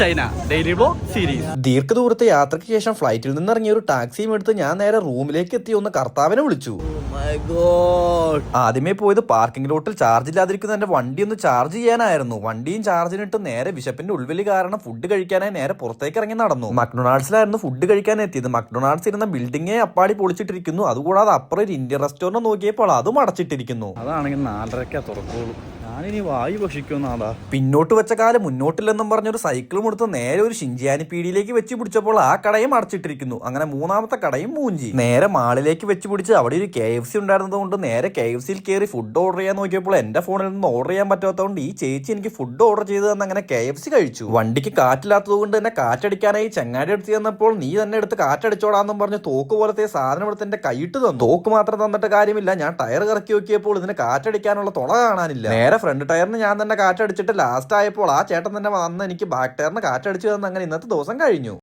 China daily blog series. ദീർഘദൂരത്തെ യാത്രയ്ക്ക് ശേഷം ഫ്ലൈറ്റിൽ നിന്ന് ഇറങ്ങിയ ഒരു ടാക്സിയും എടുത്ത് ഞാൻ നേരെ റൂമിലേക്ക് എത്തി ഒന്ന് കർത്താവിനെ വിളിച്ചു. ആദ്യമേ പോയത് പാർക്കിംഗ് ലോട്ടിൽ ചാർജ് ഇല്ലാതിരിക്കുന്ന എന്റെ വണ്ടി ഒന്ന് ചാർജ് ചെയ്യാനായിരുന്നു. വണ്ടിയും ചാർജിനിട്ട് നേരെ വിശപ്പിന്റെ ഉൾവലി കാരണം ഫുഡ് കഴിക്കാനായി നേരെ പുറത്തേക്ക് ഇറങ്ങി നടന്നു. മക്ഡൊണാൾഡ്സിലായിരുന്നു ഫുഡ് കഴിക്കാൻ എത്തിയത്. മക്ഡൊണാൾഡ്സ് ഇരുന്ന ബിൽഡിംഗെ അപ്പാടി പൊളിച്ചിട്ടിരിക്കുന്നു. അതുകൂടാതെ അപ്പുറം ഒരു ഇന്ത്യൻ റെസ്റ്റോറന്റ് നോക്കിയപ്പോൾ അതും അടച്ചിട്ടിരിക്കുന്നു. അതാണെങ്കിൽ നാലരക്കാ തുറക്കുള്ളൂ. ഞാനിനി വായു ഭക്ഷിക്കുന്നാടാ പിന്നോട്ട് വെച്ച കാലം മുന്നോട്ടില്ലെന്നും പറഞ്ഞൊരു സൈക്കിളും എടുത്ത് നേരെ ഒരു ഷിഞ്ചിയാനി പീടിയിലേക്ക് വെച്ച് പിടിച്ചപ്പോൾ ആ കടയും അടച്ചിട്ടിരിക്കുന്നു. അങ്ങനെ മൂന്നാമത്തെ കടയും മൂഞ്ചി. നേരെ മാളിലേക്ക് വെച്ച് പിടിച്ച് അവിടെ ഒരു കെ എഫ് സി ഉണ്ടായിരുന്നത് കൊണ്ട് നേരെ കെ എഫ് സിയിൽ കയറി ഫുഡ് ഓർഡർ ചെയ്യാൻ നോക്കിയപ്പോൾ എന്റെ ഫോണിൽ നിന്ന് ഓർഡർ ചെയ്യാൻ പറ്റാത്തതുകൊണ്ട് ഈ ചേച്ചി എനിക്ക് ഫുഡ് ഓർഡർ ചെയ്ത് തന്നെ അങ്ങനെ കെ എഫ് സി കഴിച്ചു. വണ്ടിക്ക് കാറ്റില്ലാത്തത് കൊണ്ട് തന്നെ കാറ്റടിക്കാനായി ചങ്ങാടി എടുത്ത് തന്നപ്പോൾ നീ തന്നെ എടുത്ത് കാറ്റടിച്ചോടാന്നും പറഞ്ഞ് തോക്ക് പോലത്തെ സാധനം എടുത്ത് എന്റെ കൈയിട്ട് തന്നു. തോക്ക് മാത്രം തന്നിട്ട് കാര്യമില്ല. ഞാൻ ടയർ കറക്കി നോക്കിയപ്പോൾ ഇതിന് കാറ്റടിക്കാനുള്ള തുള കാണാനില്ല. നേരെ ഫ്രണ്ട് ടയറിന് ഞാൻ തന്നെ കാറ്റടിച്ചിട്ട് ലാസ്റ്റ് ആയപ്പോൾ ആ ചേട്ടൻ തന്നെ വന്ന് എനിക്ക് ബാക്ക് ടയറിന് കാറ്റടിച്ചു തന്ന് അങ്ങനെ ഇന്നത്തെ ദിവസം കഴിഞ്ഞു.